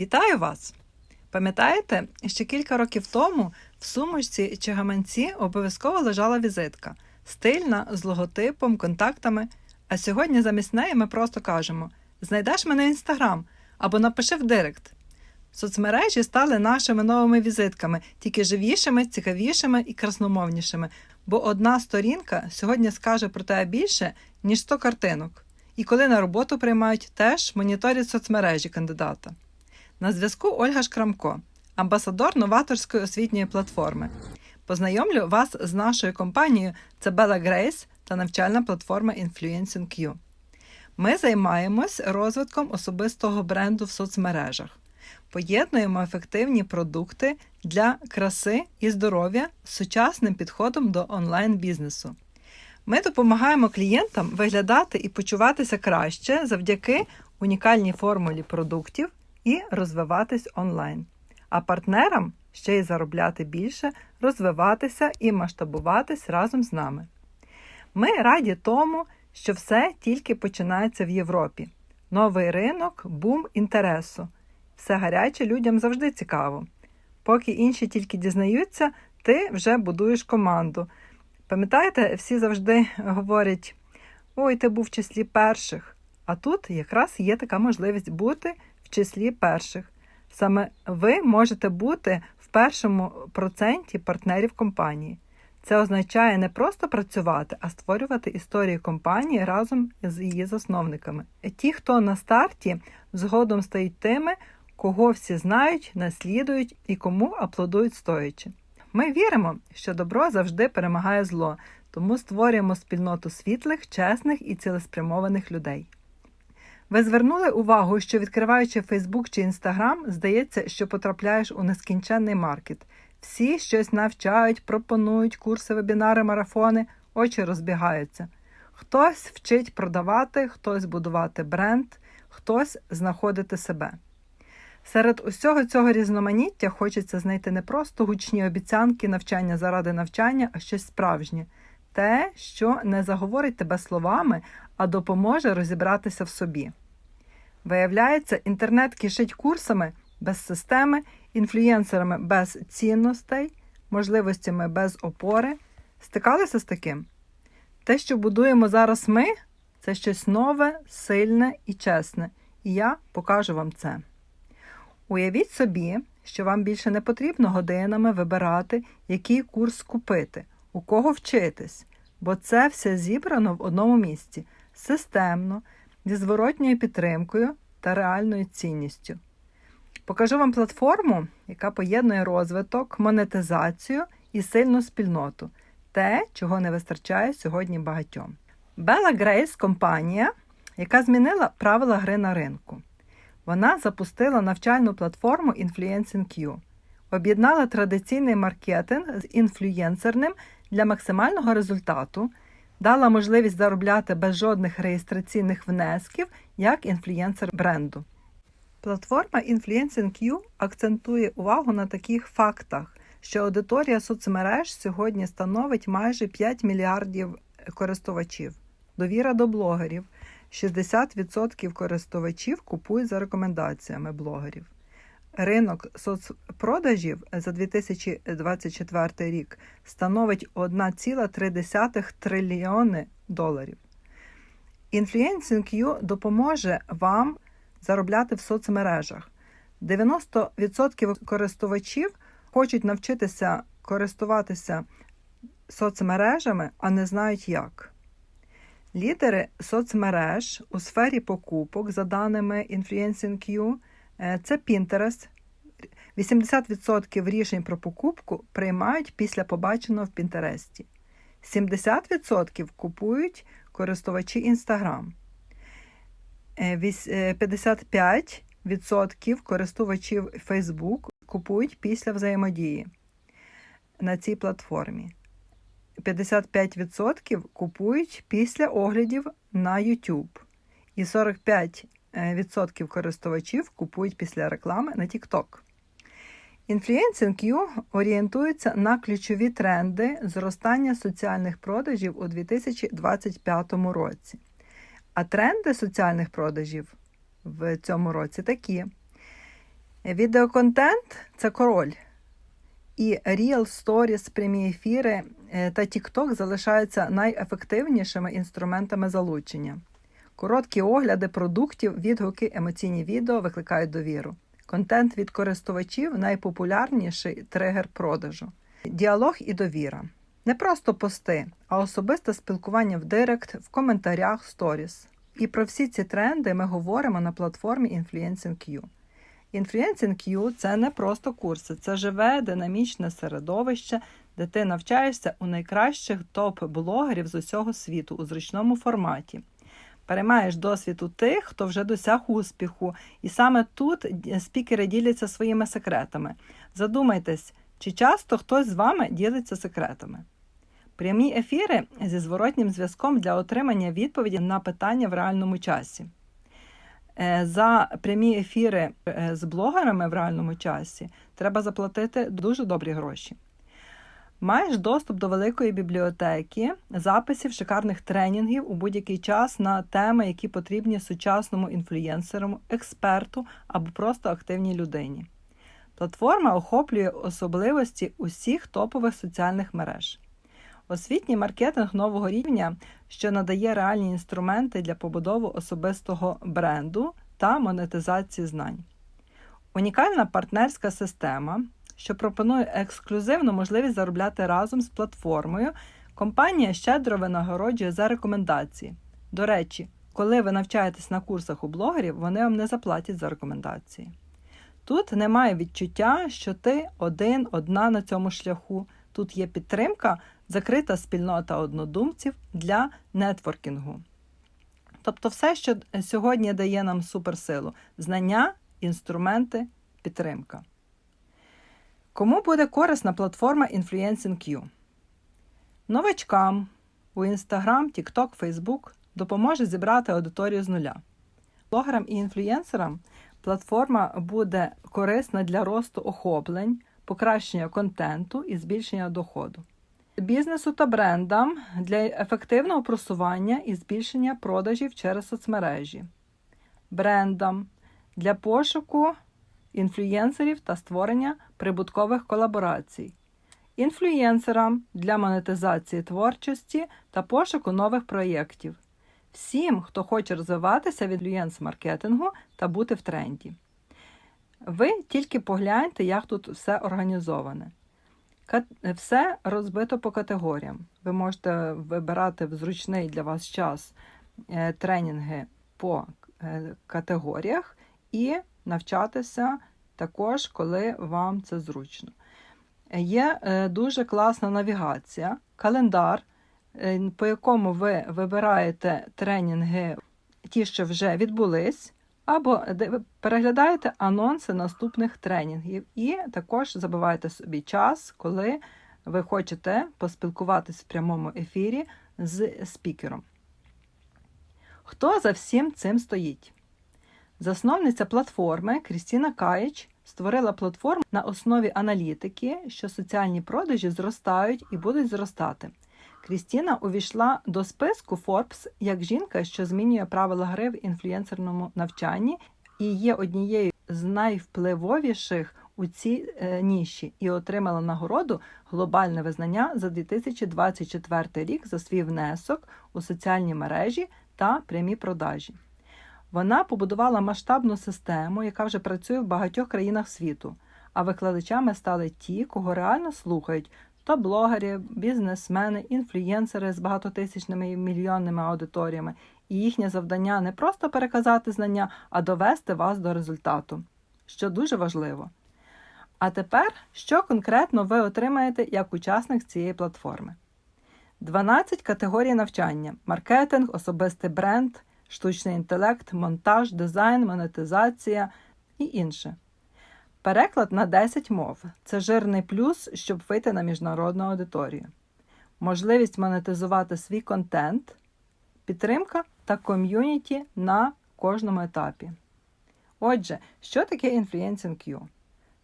Вітаю вас! Пам'ятаєте, ще кілька років тому в сумочці чи гаманці обов'язково лежала візитка, стильна, з логотипом, контактами. А сьогодні замість неї ми просто кажемо: знайдеш мене в інстаграм або напиши в директ. Соцмережі стали нашими новими візитками, тільки живішими, цікавішими і красномовнішими, бо одна сторінка сьогодні скаже про тебе більше, ніж 100 картинок. І коли на роботу приймають, теж моніторять соцмережі кандидата. На зв'язку Ольга Шкрамко, амбасадор новаторської освітньої платформи. Познайомлю вас з нашою компанією це Grace та навчальна платформа Influencing Q. Ми займаємось розвитком особистого бренду в соцмережах, поєднуємо ефективні продукти для краси і здоров'я з сучасним підходом до онлайн-бізнесу. Ми допомагаємо клієнтам виглядати і почуватися краще завдяки унікальній формулі продуктів і розвиватись онлайн. А партнерам ще й заробляти більше, розвиватися і масштабуватись разом з нами. Ми раді тому, що все тільки починається в Європі. Новий ринок, бум інтересу. Все гаряче людям завжди цікаво. Поки інші тільки дізнаються, ти вже будуєш команду. Пам'ятаєте, всі завжди говорять: ой, ти був в числі перших. А тут якраз є така можливість бути в числі перших. Саме ви можете бути в першому проценті партнерів компанії. Це означає не просто працювати, а створювати історію компанії разом з її засновниками. Ті, хто на старті, згодом стають тими, кого всі знають, наслідують і кому аплодують стоячи. Ми віримо, що добро завжди перемагає зло, тому створюємо спільноту світлих, чесних і цілеспрямованих людей. Ви звернули увагу, що відкриваючи Фейсбук чи Інстаграм, здається, що потрапляєш у нескінченний маркет. Всі щось навчають, пропонують курси, вебінари, марафони, очі розбігаються. Хтось вчить продавати, хтось будувати бренд, хтось знаходити себе. Серед усього цього різноманіття хочеться знайти не просто гучні обіцянки навчання заради навчання, а щось справжнє те, що не заговорить тебе словами, а допоможе розібратися в собі. Виявляється, інтернет кишить курсами без системи, інфлюєнсерами без цінностей, можливостями без опори. Стикалися з таким? Те, що будуємо зараз ми, це щось нове, сильне і чесне, і я покажу вам це. Уявіть собі, що вам більше не потрібно годинами вибирати, який курс купити, у кого вчитись, бо це все зібрано в одному місці системно, зі зворотньою підтримкою та реальною цінністю. Покажу вам платформу, яка поєднує розвиток, монетизацію і сильну спільноту те, чого не вистачає сьогодні багатьом. Bella Grace – компанія, яка змінила правила гри на ринку. Вона запустила навчальну платформу Influencing Q, об'єднала традиційний маркетинг з інфлюєнсерним для максимального результату, дала можливість заробляти без жодних реєстраційних внесків як інфлюєнсер бренду. Платформа Influencing акцентує увагу на таких фактах, що аудиторія соцмереж сьогодні становить майже 5 мільярдів користувачів, довіра до блогерів. 60% користувачів купують за рекомендаціями блогерів. Ринок соцпродажів за 2024 рік становить 1,3 трильйони доларів. Influencing допоможе вам заробляти в соцмережах. 90% користувачів хочуть навчитися користуватися соцмережами, а не знають як. Лідери соцмереж у сфері покупок, за даними Influencing е, це Pinterest. 80% рішень про покупку приймають після побаченого в Пінтересті. 70% купують користувачі Instagram. 55% користувачів Facebook купують після взаємодії на цій платформі. 55% купують після оглядів на YouTube. І 45% користувачів купують після реклами на TikTok. Influencing орієнтується на ключові тренди зростання соціальних продажів у 2025 році. А тренди соціальних продажів в цьому році такі: Відеоконтент це король. І Real Stories, прямі ефіри е, та TikTok залишаються найефективнішими інструментами залучення. Короткі огляди продуктів, відгуки, емоційні відео викликають довіру. Контент від користувачів найпопулярніший тригер продажу. Діалог і довіра. Не просто пости, а особисте спілкування в директ, в коментарях, сторіс. І про всі ці тренди ми говоримо на платформі Influencing.q. Influencing.q – це не просто курси, це живе динамічне середовище, де ти навчаєшся у найкращих топ-блогерів з усього світу у зручному форматі. Переймаєш досвід у тих, хто вже досяг успіху, і саме тут спікери діляться своїми секретами. Задумайтесь, чи часто хтось з вами ділиться секретами. Прямі ефіри зі зворотнім зв'язком для отримання відповіді на питання в реальному часі. Е, За прямі ефіри е, з блогерами в реальному часі треба заплатити дуже добрі гроші. Маєш доступ до великої бібліотеки, записів шикарних тренінгів у будь-який час на теми, які потрібні сучасному інфлюєнсеру, експерту або просто активній людині. Платформа охоплює особливості усіх топових соціальних мереж. Освітній маркетинг нового рівня, що надає реальні інструменти для побудови особистого бренду та монетизації знань. Унікальна партнерська система, що пропонує ексклюзивну можливість заробляти разом з платформою, компанія щедро винагороджує за рекомендації. До речі, коли ви навчаєтесь на курсах у блогерів, вони вам не заплатять за рекомендації. Тут немає відчуття, що ти один, одна на цьому шляху. Тут є підтримка, закрита спільнота однодумців для нетворкінгу. Тобто, все, що сьогодні дає нам суперсилу: знання, інструменти, підтримка. Кому буде корисна платформа Influencing.q? Новачкам у Instagram, TikTok, Facebook допоможе зібрати аудиторію з нуля. Блогерам і інфлюєнсерам платформа буде корисна для росту охоплень, покращення контенту і збільшення доходу. Бізнесу та брендам для ефективного просування і збільшення продажів через соцмережі, брендам для пошуку інфлюєнсерів та створення прибуткових колаборацій, інфлюєнсерам для монетизації творчості та пошуку нових проєктів, всім, хто хоче розвиватися від інфлюєнс-маркетингу та бути в тренді. Ви тільки погляньте, як тут все організоване. Все розбито по категоріям. Ви можете вибирати в зручний для вас час е, тренінги по е, категоріях і навчатися також, коли вам це зручно. Є е, дуже класна навігація, календар, по якому ви вибираєте тренінги, ті, що вже відбулись. Або переглядаєте анонси наступних тренінгів, і також забиваєте собі час, коли ви хочете поспілкуватись в прямому ефірі з спікером. Хто за всім цим стоїть? Засновниця платформи Крістіна Каїч створила платформу на основі аналітики, що соціальні продажі зростають і будуть зростати. Крістіна увійшла до списку Forbes як жінка, що змінює правила гри в інфлюенсерному навчанні, і є однією з найвпливовіших у цій е, ніші і отримала нагороду глобальне визнання за 2024 рік за свій внесок у соціальні мережі та прямі продажі. Вона побудувала масштабну систему, яка вже працює в багатьох країнах світу. А викладачами стали ті, кого реально слухають, то блогери, бізнесмени, інфлюєнсери з багатотисячними і мільйонними аудиторіями, і їхнє завдання не просто переказати знання, а довести вас до результату, що дуже важливо. А тепер, що конкретно ви отримаєте як учасник цієї платформи? 12 категорій навчання: маркетинг, особистий бренд, штучний інтелект, монтаж, дизайн, монетизація і інше. Переклад на 10 мов це жирний плюс, щоб вийти на міжнародну аудиторію. Можливість монетизувати свій контент, підтримка та ком'юніті на кожному етапі. Отже, що таке Influencing.q?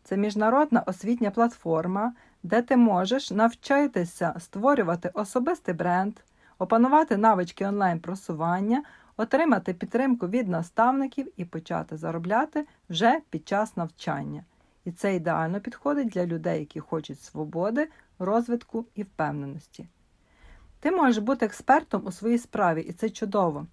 Це міжнародна освітня платформа, де ти можеш навчитися створювати особистий бренд, опанувати навички онлайн-просування, отримати підтримку від наставників і почати заробляти вже під час навчання. І це ідеально підходить для людей, які хочуть свободи, розвитку і впевненості. Ти можеш бути експертом у своїй справі, і це чудово.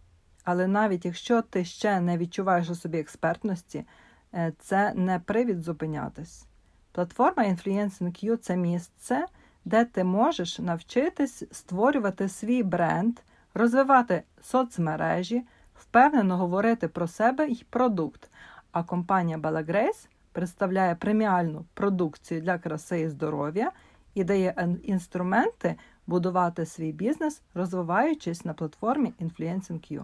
Але навіть якщо ти ще не відчуваєш у собі експертності, е, це не привід зупинятись. Платформа InfluencingQ – це місце, де ти можеш навчитись створювати свій бренд, розвивати соцмережі, впевнено говорити про себе і продукт. А компанія Bella Grace представляє преміальну продукцію для краси і здоров'я і дає інструменти будувати свій бізнес, розвиваючись на платформі InfluencingQ.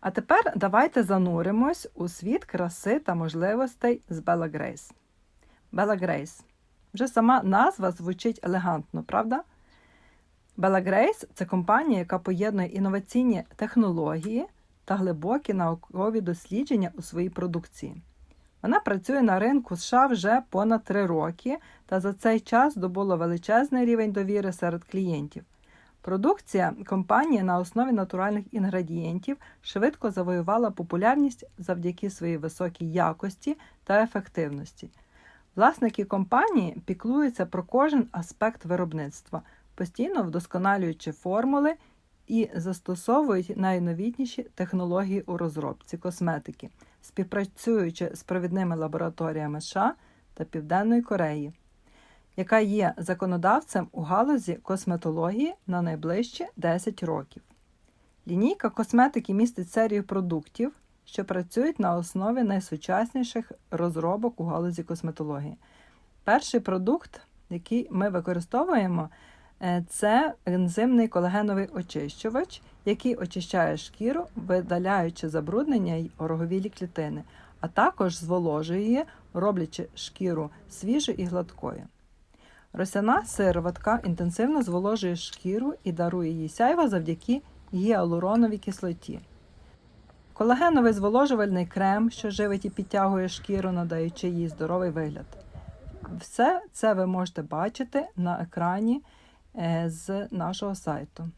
А тепер давайте зануримось у світ краси та можливостей з Bella Grace. Bella Grace. Вже сама назва звучить елегантно, правда? Bella Grace – це компанія, яка поєднує інноваційні технології та глибокі наукові дослідження у своїй продукції. Вона працює на ринку США вже понад три роки та за цей час здобула величезний рівень довіри серед клієнтів. Продукція компанії на основі натуральних інгредієнтів швидко завоювала популярність завдяки своїй високій якості та ефективності. Власники компанії піклуються про кожен аспект виробництва, постійно вдосконалюючи формули і застосовують найновітніші технології у розробці косметики, співпрацюючи з провідними лабораторіями США та Південної Кореї, яка є законодавцем у галузі косметології на найближчі 10 років. Лінійка косметики містить серію продуктів, що працюють на основі найсучасніших розробок у галузі косметології. Перший продукт, який ми використовуємо, це ензимний колагеновий очищувач, який очищає шкіру, видаляючи забруднення й ороговілі клітини, а також зволожує її, роблячи шкіру свіжою і гладкою. Росяна сироватка інтенсивно зволожує шкіру і дарує їй сяйво завдяки гіалуроновій кислоті. Колагеновий зволожувальний крем, що живить і підтягує шкіру, надаючи їй здоровий вигляд. Все це ви можете бачити на екрані е, з нашого сайту.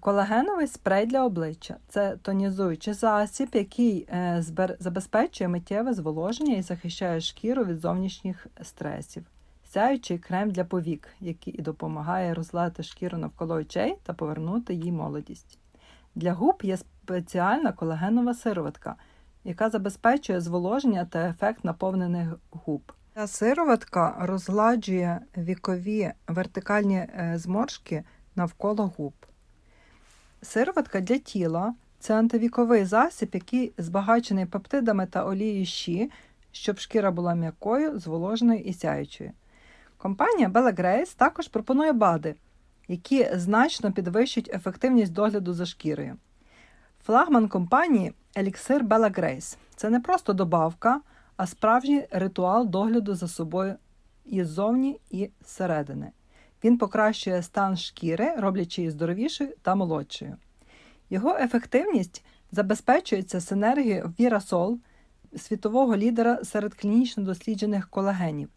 Колагеновий спрей для обличчя це тонізуючий засіб, який е, забезпечує миттєве зволоження і захищає шкіру від зовнішніх стресів. Сяючий крем для повік, який допомагає розлати шкіру навколо очей та повернути їй молодість. Для губ є спеціальна колагенова сироватка, яка забезпечує зволоження та ефект наповнених губ. Ця сироватка розгладжує вікові вертикальні е, зморшки навколо губ. Сироватка для тіла це антивіковий засіб, який збагачений пептидами та олією щі, щоб шкіра була м'якою, зволоженою і сяючою. Компанія Bella Grace також пропонує БАДи, які значно підвищують ефективність догляду за шкірою. Флагман компанії Elixir Bella Grace – це не просто добавка, а справжній ритуал догляду за собою і ззовні, і зсередини. Він покращує стан шкіри, роблячи її здоровішою та молодшою. Його ефективність забезпечується синергією Вірасол, світового лідера серед клінічно досліджених колагенів,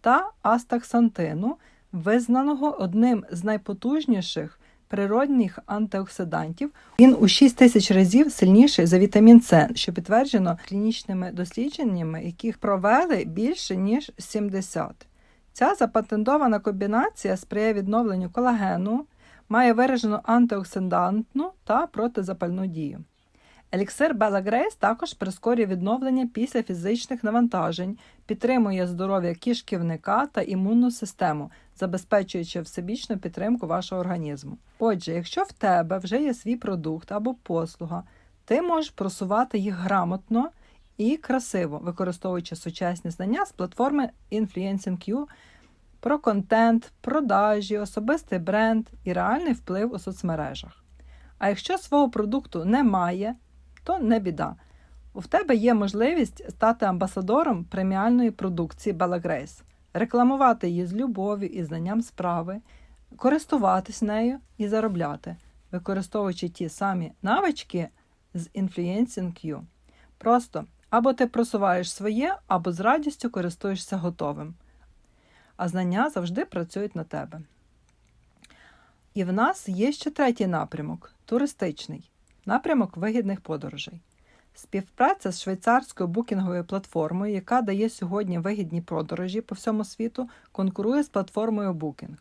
та астаксантину, визнаного одним з найпотужніших природних антиоксидантів. Він у 6 тисяч разів сильніший за вітамін С, що підтверджено клінічними дослідженнями, яких провели більше ніж 70. Ця запатентована комбінація сприяє відновленню колагену, має виражену антиоксидантну та протизапальну дію. Еліксир Bella Grace також прискорює відновлення після фізичних навантажень, підтримує здоров'я кишківника та імунну систему, забезпечуючи всебічну підтримку вашого організму. Отже, якщо в тебе вже є свій продукт або послуга, ти можеш просувати їх грамотно і красиво, використовуючи сучасні знання з платформи InfluencingQ про контент, продажі, особистий бренд і реальний вплив у соцмережах. А якщо свого продукту немає, то не біда. У тебе є можливість стати амбасадором преміальної продукції Bella Grace, рекламувати її з любов'ю і знанням справи, користуватись нею і заробляти, використовуючи ті самі навички з Influencing Просто або ти просуваєш своє, або з радістю користуєшся готовим. А знання завжди працюють на тебе. І в нас є ще третій напрямок туристичний напрямок вигідних подорожей. Співпраця з швейцарською букінговою платформою, яка дає сьогодні вигідні подорожі по всьому світу, конкурує з платформою Booking.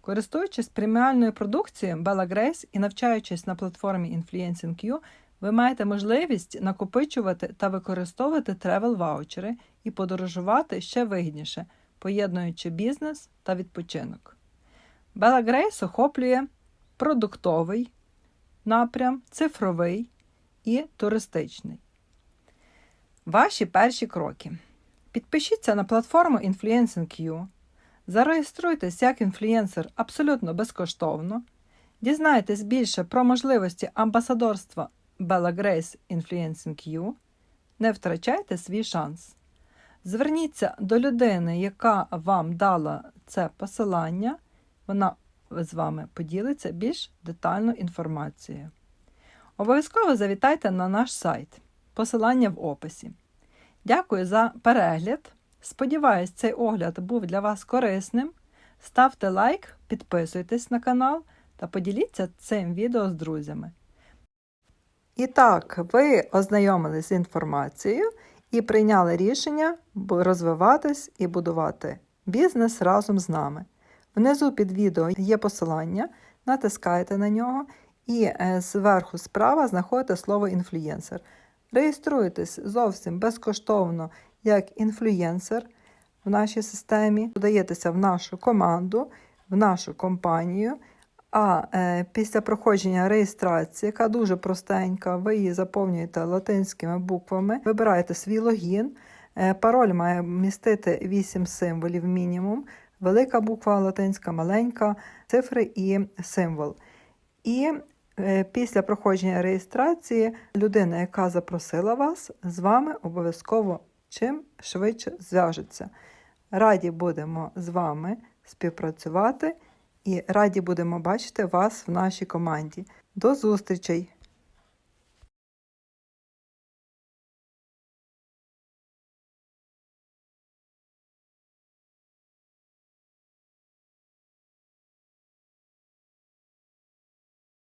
Користуючись преміальною продукцією Bella Grace і навчаючись на платформі Influencing.you, ви маєте можливість накопичувати та використовувати тревел ваучери і подорожувати ще вигідніше, поєднуючи бізнес та відпочинок. Bella Grace охоплює продуктовий напрям, цифровий і туристичний. Ваші перші кроки. Підпишіться на платформу Influencing.you, зареєструйтесь як інфлюєнсер абсолютно безкоштовно, дізнайтесь більше про можливості амбасадорства Bella Grace Influencing.you, не втрачайте свій шанс. Зверніться до людини, яка вам дала це посилання, вона з вами поділиться більш детальною інформацією. Обов'язково завітайте на наш сайт. Посилання в описі. Дякую за перегляд. Сподіваюсь, цей огляд був для вас корисним. Ставте лайк, підписуйтесь на канал та поділіться цим відео з друзями. І так, ви ознайомились з інформацією і прийняли рішення розвиватись і будувати бізнес разом з нами. Внизу під відео є посилання, натискайте на нього і е, зверху справа знаходите слово інфлюєнсер. Реєструєтесь зовсім безкоштовно як інфлюєнсер в нашій системі, додаєтеся в нашу команду, в нашу компанію. А е, після проходження реєстрації, яка дуже простенька, ви її заповнюєте латинськими буквами, вибираєте свій логін. Е, пароль має містити 8 символів мінімум, велика буква латинська, маленька, цифри і символ. І після проходження реєстрації людина, яка запросила вас, з вами обов'язково чим швидше зв'яжеться. Раді будемо з вами співпрацювати і раді будемо бачити вас в нашій команді. До зустрічей!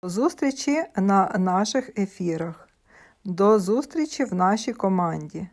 Зустрічі на наших ефірах. До зустрічі в нашій команді.